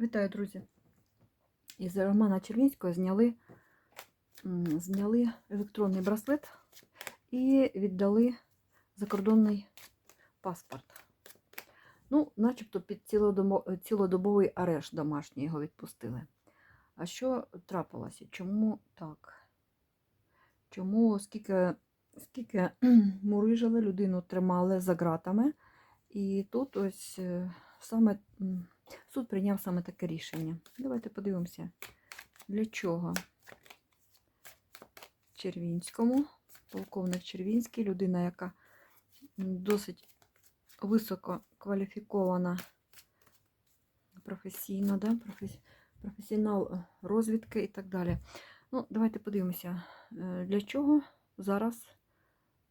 Вітаю, друзі! Із Романа Червінського зняли, зняли електронний браслет і віддали закордонний паспорт. Ну, начебто під цілодобовий арешт домашній його відпустили. А що трапилося? Чому так? Чому скільки, скільки мурижили, людину тримали за ґратами, і тут ось е, саме суд прийняв саме таке рішення. Давайте подивимося, для чого Червінському, полковник Червінський, людина, яка досить високо кваліфікована професійно, да? професіонал розвідки і так далі. Ну, давайте подивимося, е, для чого зараз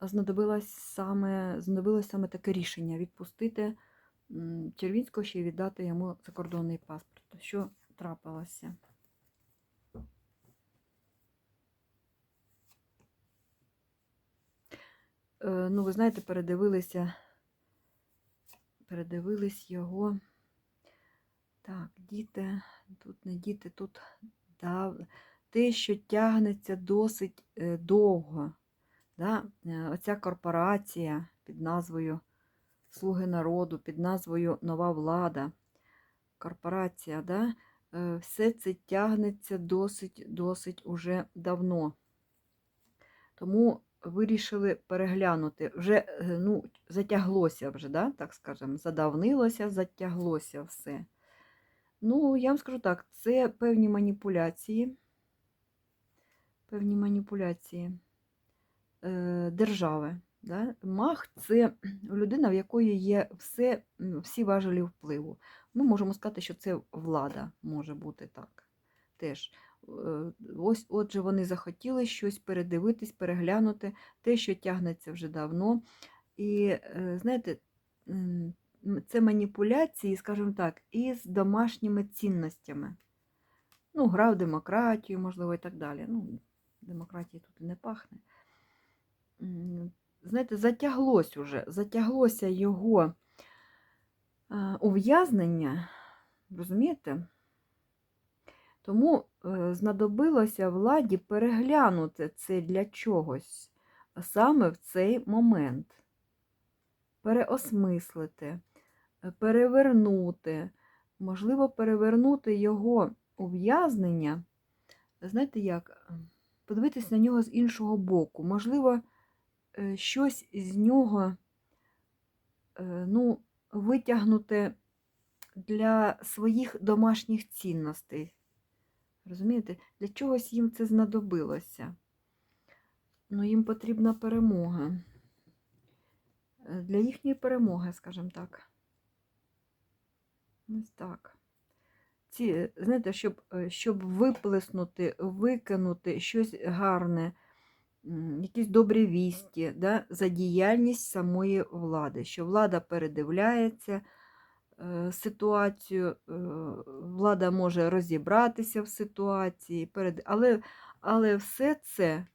знадобилось саме, знадобилось саме таке рішення відпустити Червінського ще й віддати йому закордонний паспорт. Що трапилося? Е, Ну, ви знаєте, передивилися, передивились його. Так, діти, тут не діти, тут дав... те, що тягнеться досить е, довго. Да? Е, Оця корпорація під назвою Слуги народу, під назвою Нова влада, корпорація, да? е, все це тягнеться досить досить уже давно. Тому вирішили переглянути. Вже е, ну, затяглося вже, да? так скажемо, задавнилося, затяглося все. Ну, я вам скажу так, це певні маніпуляції, певні маніпуляції е, держави. Да? Мах це людина, в якої є все, всі важелі впливу. Ми можемо сказати, що це влада може бути так. Теж. Е, Ось, отже, вони захотіли щось передивитись, переглянути, те, що тягнеться вже давно. І, е, знаєте, це маніпуляції, скажімо так, із домашніми цінностями. Ну, гра в демократію, можливо, і так далі. Ну, демократії тут і не пахне. Знаєте, затяглось уже, затяглося його ув'язнення, розумієте? Тому е, знадобилося владі переглянути це для чогось саме в цей момент. Переосмислити, е, перевернути, можливо, перевернути його ув'язнення, знаєте як, подивитись на нього з іншого боку. Можливо, щось з нього е, ну, витягнути для своїх домашніх цінностей. Розумієте, для чогось їм це знадобилося. Ну, їм потрібна перемога. Е, Для їхньої перемоги, скажімо так. Ось так. Ці, знаєте, щоб, е, щоб виплеснути, викинути щось гарне, якісь добрі вісті да, за діяльність самої влади, що влада передивляється е, ситуацію, е, влада може розібратися в ситуації, але, але все це,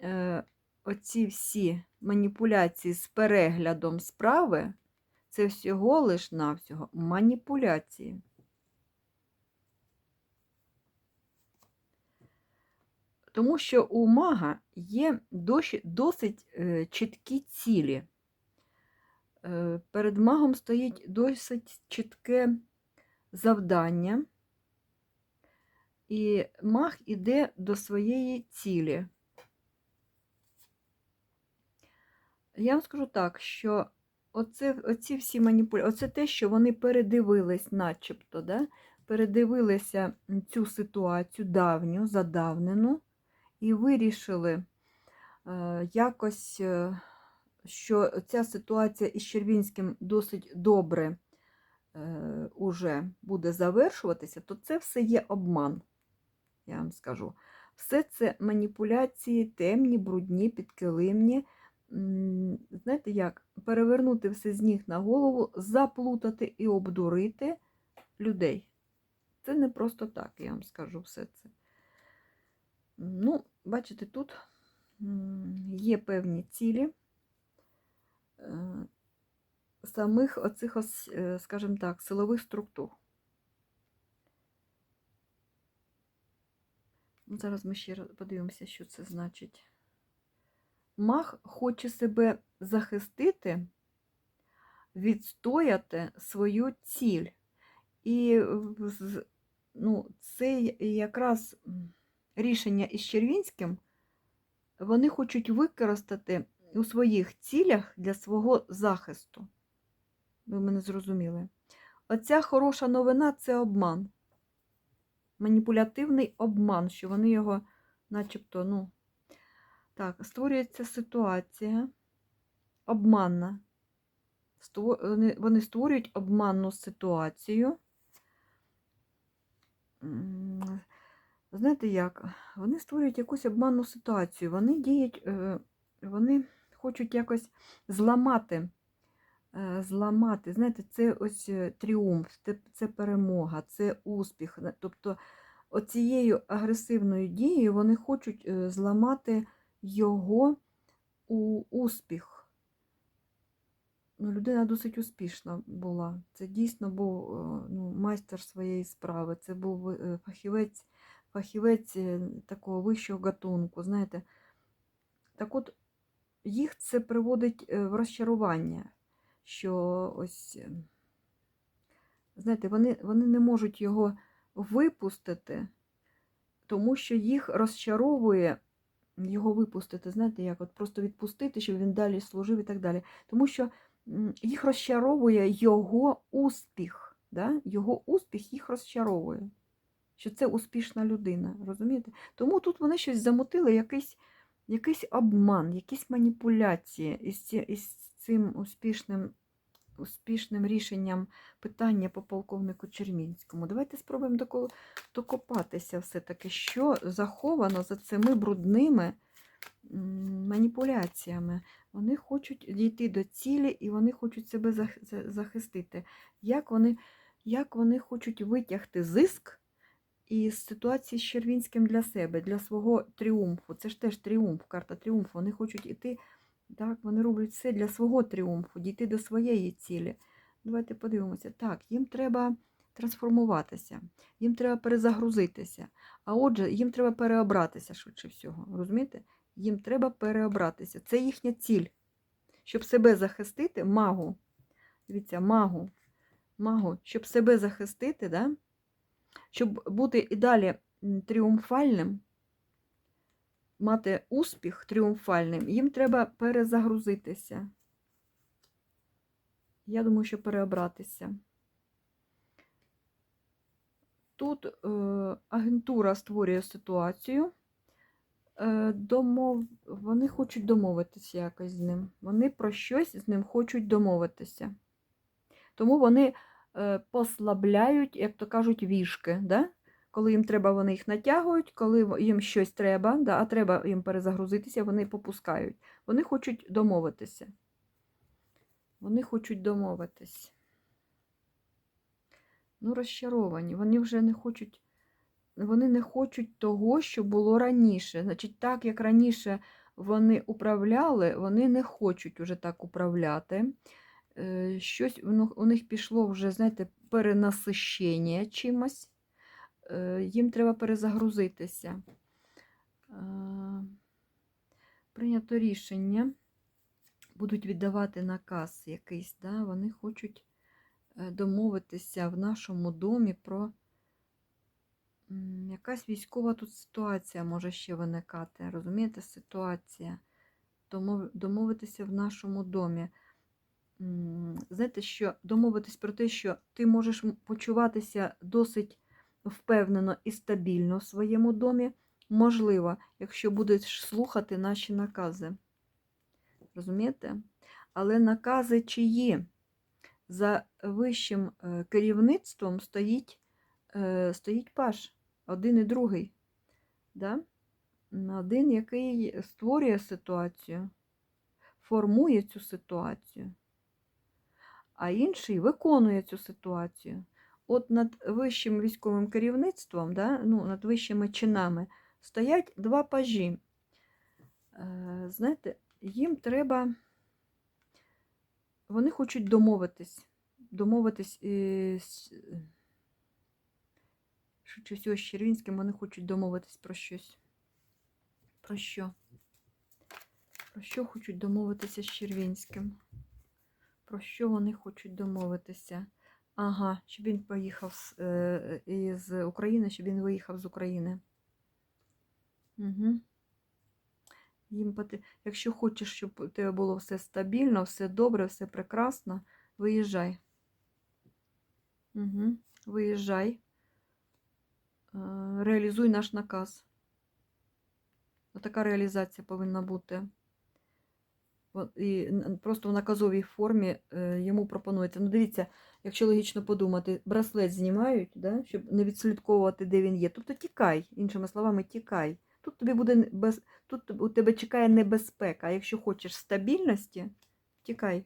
е, оці всі маніпуляції з переглядом справи, це всього лиш навсього маніпуляції. Тому що у мага є досить е, чіткі цілі. Е, Перед магом стоїть досить чітке завдання, і маг іде до своєї цілі. Я вам скажу так, що оце, оці всі маніпуляції, оце те, що вони передивились, начебто, да? передивилися цю ситуацію давню, задавнену, і вирішили е, якось, е, що ця ситуація із Червінським досить добре е, уже буде завершуватися, то це все є обман, я вам скажу. Все це маніпуляції темні, брудні, підкилимні. Знаєте як? Перевернути все з ніг на голову, заплутати і обдурити людей. Це не просто так, я вам скажу все це. Ну, бачите, тут є певні цілі е, самих оцих, е, скажімо так, силових структур. Ну, зараз ми ще подивимося, що це значить. Мах хоче себе захистити, відстояти свою ціль. І ну, це якраз рішення із Червінським вони хочуть використати у своїх цілях для свого захисту. Ви мене зрозуміли. Оця хороша новина це обман. Маніпулятивний обман, що вони його, начебто, ну. Так, створюється ситуація обманна. Вони, створюють обманну ситуацію. Знаєте як? Вони створюють якусь обманну ситуацію. Вони діють, е, вони хочуть якось зламати. е, Зламати, знаєте, це ось е, тріумф, це, перемога, це успіх. Тобто оцією агресивною дією вони хочуть зламати його у успіх. Ну, людина досить успішна була. Це дійсно був ну, майстер своєї справи. Це був фахівець, фахівець е, такого вищого гатунку. Знаєте, так от їх це приводить е, в розчарування, що ось, е, знаєте, вони, вони не можуть його випустити, тому що їх розчаровує його випустити, знаєте, як от просто відпустити, щоб він далі служив і так далі. Тому що їх розчаровує його успіх. Да? Його успіх їх розчаровує, що це успішна людина. розумієте? Тому тут вони щось замутили, якийсь, якийсь обман, якісь маніпуляції із, із цим успішним, успішним рішенням питання по полковнику Чермінському. Давайте спробуємо доко- докопатися все-таки, що заховано за цими брудними маніпуляціями. Вони хочуть дійти до цілі і вони хочуть себе захистити. Як вони, як вони хочуть витягти зиск із ситуації з Червінським для себе, для свого тріумфу. Це ж теж тріумф, карта тріумфу. Вони хочуть іти, так, вони роблять все для свого тріумфу, дійти до своєї цілі. Давайте подивимося. Так, їм треба трансформуватися, їм треба перезагрузитися. А отже, їм треба переобратися швидше всього. Розумієте? Їм треба переобратися. Це їхня ціль. Щоб себе захистити, магу. Дивіться, магу. Магу, щоб себе захистити, да? Щоб бути і далі тріумфальним, мати успіх тріумфальним, їм треба перезагрузитися. Я думаю, що переобратися. Тут е, агентура створює ситуацію. Е, домов... Вони хочуть домовитися якось з ним. Вони про щось з ним хочуть домовитися. Тому вони послабляють, як то кажуть, вішки. Да? Коли їм треба, вони їх натягують, коли їм щось треба, да, а треба їм перезагрузитися, вони попускають. Вони хочуть домовитися. Вони хочуть домовитись. Ну, розчаровані. Вони вже не хочуть, вони не хочуть того, що було раніше. Значить, так як раніше вони управляли, вони не хочуть уже так управляти. Е, Щось у них пішло вже, знаєте, перенасищення чимось. Е, Їм треба перезагрузитися. Е, Прийнято рішення. Будуть віддавати наказ якийсь, да? вони хочуть домовитися в нашому домі про якась військова тут ситуація може ще виникати. Розумієте, ситуація. Домовитися в нашому домі. Знаєте, що домовитись про те, що ти можеш почуватися досить впевнено і стабільно в своєму домі, можливо, якщо будеш слухати наші накази. Розумієте? Але накази чиї? За вищим е, керівництвом стоїть, е, стоїть паш, один і другий. Да? Один, який створює ситуацію, формує цю ситуацію, а інший виконує цю ситуацію. От над вищим військовим керівництвом, да, ну, над вищими чинами стоять два пажі. Е, знаєте, їм треба, вони хочуть домовитись, домовитись із, всього, з Червінським вони хочуть домовитись про щось. Про що? Про що хочуть домовитися з Червінським? Про що вони хочуть домовитися? Ага, щоб він поїхав е, із України, щоб він виїхав з України. Угу. Їм поти... Якщо хочеш, щоб у тебе було все стабільно, все добре, все прекрасно, виїжджай. Угу. Виїжджай. Е, Реалізуй наш наказ. Отака реалізація повинна бути. От, І просто в наказовій формі е, йому пропонується. Ну, дивіться, якщо логічно подумати, браслет знімають, да, щоб не відслідковувати, де він є. Тобто тікай, іншими словами, тікай. Тут тобі буде без... тут у тебе чекає небезпека. А якщо хочеш стабільності, тікай.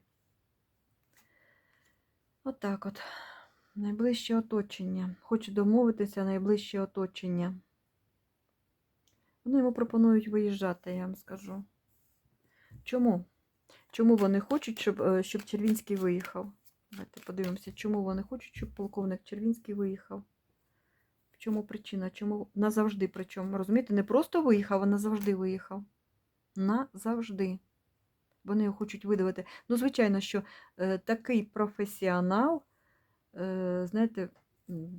Отак от. Найближче оточення. Хочу домовитися, найближче оточення. Вони йому пропонують виїжджати, я вам скажу. Чому? Чому вони хочуть, щоб, е, щоб Червінський виїхав? Давайте подивимося, чому вони хочуть, щоб полковник Червінський виїхав. В чому причина? Чому назавжди причому? Розумієте, не просто виїхав, а назавжди виїхав. Назавжди. Вони його хочуть видавити. Ну, звичайно, що е, такий професіонал, е, знаєте,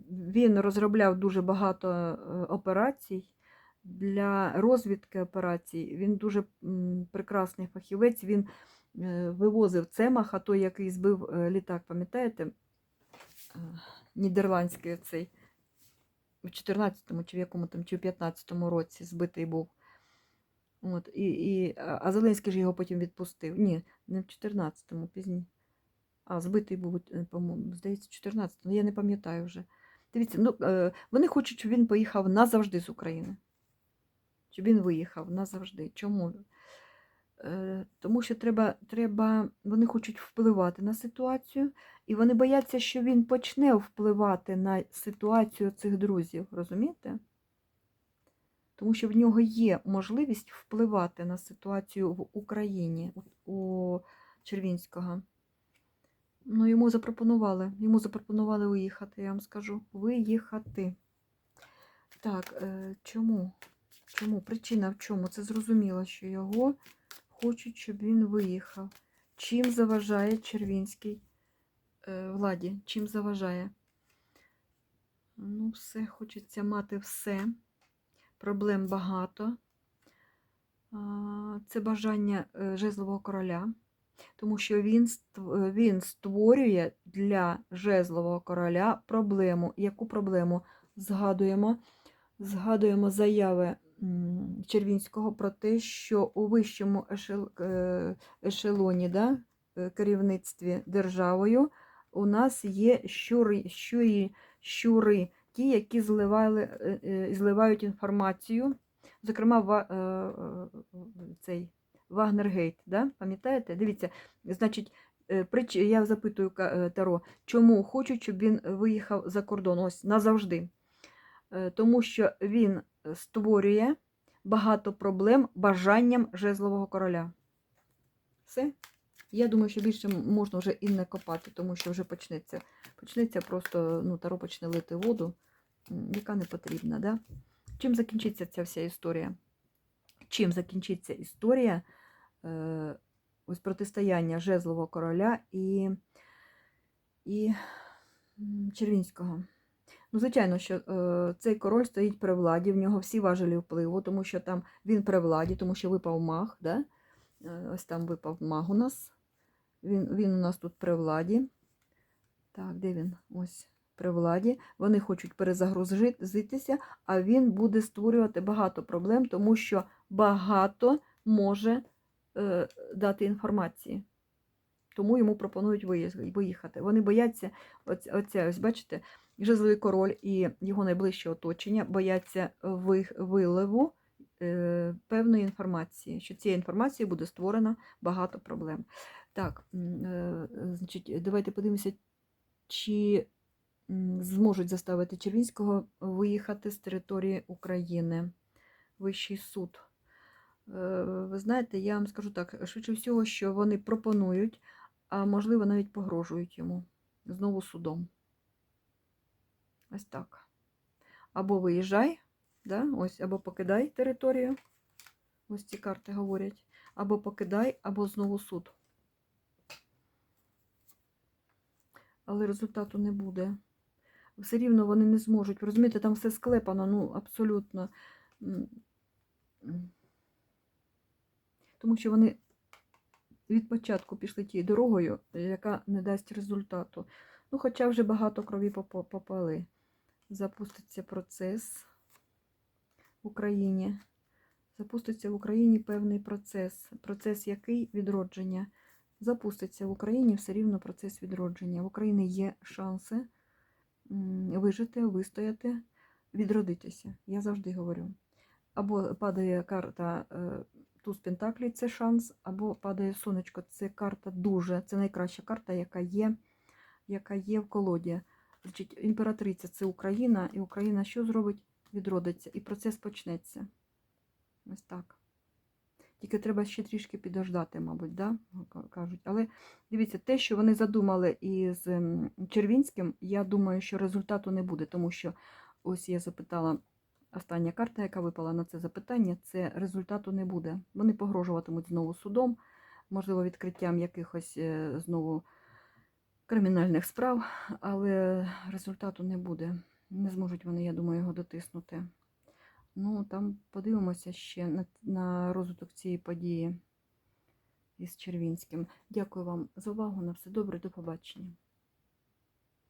він розробляв дуже багато е, операцій для розвідки операцій. Він дуже прекрасний фахівець. Він вивозив Цемаха, той, який збив е, літак, пам'ятаєте? Е, Нідерландський цей у 14-му чи в якому там, чи в 15-му році збитий був. От, і, і, а а Зеленський ж його потім відпустив. Ні, не в 14-му, пізніше. А, збитий був, е, по-моєму, здається, в 14-му, я не пам'ятаю вже. Дивіться, ну, е, вони хочуть, щоб він поїхав назавжди з України. Щоб він виїхав назавжди. Чому? Е, Тому що треба, треба, вони хочуть впливати на ситуацію, і вони бояться, що він почне впливати на ситуацію цих друзів. Розумієте? Тому що в нього є можливість впливати на ситуацію в Україні у- Червінського. Ну, йому запропонували. Йому запропонували виїхати, я вам скажу. Виїхати. Так, е, чому? Чому? Причина в чому? Це зрозуміло, що його хочуть, щоб він виїхав. Чим заважає Червінський е, владі? Чим заважає? Ну, все, хочеться мати все. Проблем багато. Це бажання е, жезлового короля, тому що він, е, він створює для жезлового короля проблему. Яку проблему? Згадуємо, згадуємо заяви Червінського про те, що у вищому е, ешелоні да, е, керівництві державою у нас є щури, щурі, щури ті, які зливали, е, зливають інформацію. Зокрема, цей Вагнергейт, да? пам'ятаєте? Дивіться, значить, я запитую Таро, чому хочуть, щоб він виїхав за кордон, ось назавжди. Тому що він створює багато проблем бажанням жезлового короля. Все. Я думаю, що більше можна вже і не копати, тому що вже почнеться. Почнеться просто, ну, Таро почне лити воду, яка не потрібна. Да? Чим закінчиться ця вся історія? Чим закінчиться історія е, ось протистояння жезлового короля і, і Червінського? Ну, звичайно, що е, цей король стоїть при владі, в нього всі важелі впливу, тому що там він при владі, тому що випав маг. Да? Е, Ось там випав маг у нас. Він, він у нас тут при владі. Так, де він? Ось при владі. Вони хочуть перезагрузитися, а він буде створювати багато проблем, тому що багато може е, дати інформації. Тому йому пропонують виїхати. Вони бояться, оце, оце, ось бачите, жезловий король і його найближче оточення бояться виливу е, певної інформації, що цією інформацією буде створено багато проблем. Так, е, значить, давайте подивимося, чи зможуть заставити Червінського виїхати з території України. Вищий суд. Е, Ви знаєте, я вам скажу так, швидше всього, що вони пропонують, а можливо навіть погрожують йому знову судом. Ось так. або виїжджай, да? ось, або покидай територію. Ось ці карти говорять. Або покидай, або знову суд. Але результату не буде. Все рівно вони не зможуть. Розумієте, там все склепано, ну, абсолютно. Тому що вони від початку пішли тією дорогою, яка не дасть результату. Ну, хоча вже багато крові попали. Запуститься процес в Україні. Запуститься в Україні певний процес. Процес який відродження. Запуститься в Україні все рівно процес відродження. В Україні є шанси вижити, вистояти, відродитися. Я завжди говорю. Або падає карта е, туз Пентаклі, це шанс, або падає сонечко. Це карта дуже, це найкраща карта, яка є, яка є в колоді. Значить, імператриця це Україна, і Україна що зробить? Відродиться, і процес почнеться. Ось так. Тільки треба ще трішки підождати, мабуть, да? кажуть. Але дивіться, те, що вони задумали із Червінським, я думаю, що результату не буде, тому що ось я запитала, остання карта, яка випала на це запитання, це результату не буде. Вони погрожуватимуть знову судом, можливо, відкриттям якихось е, знову кримінальних справ, але результату не буде. Не зможуть вони, я думаю, його дотиснути. Ну, там подивимося ще на, на розвиток цієї події із Червінським. Дякую вам за увагу. На все добре, до побачення.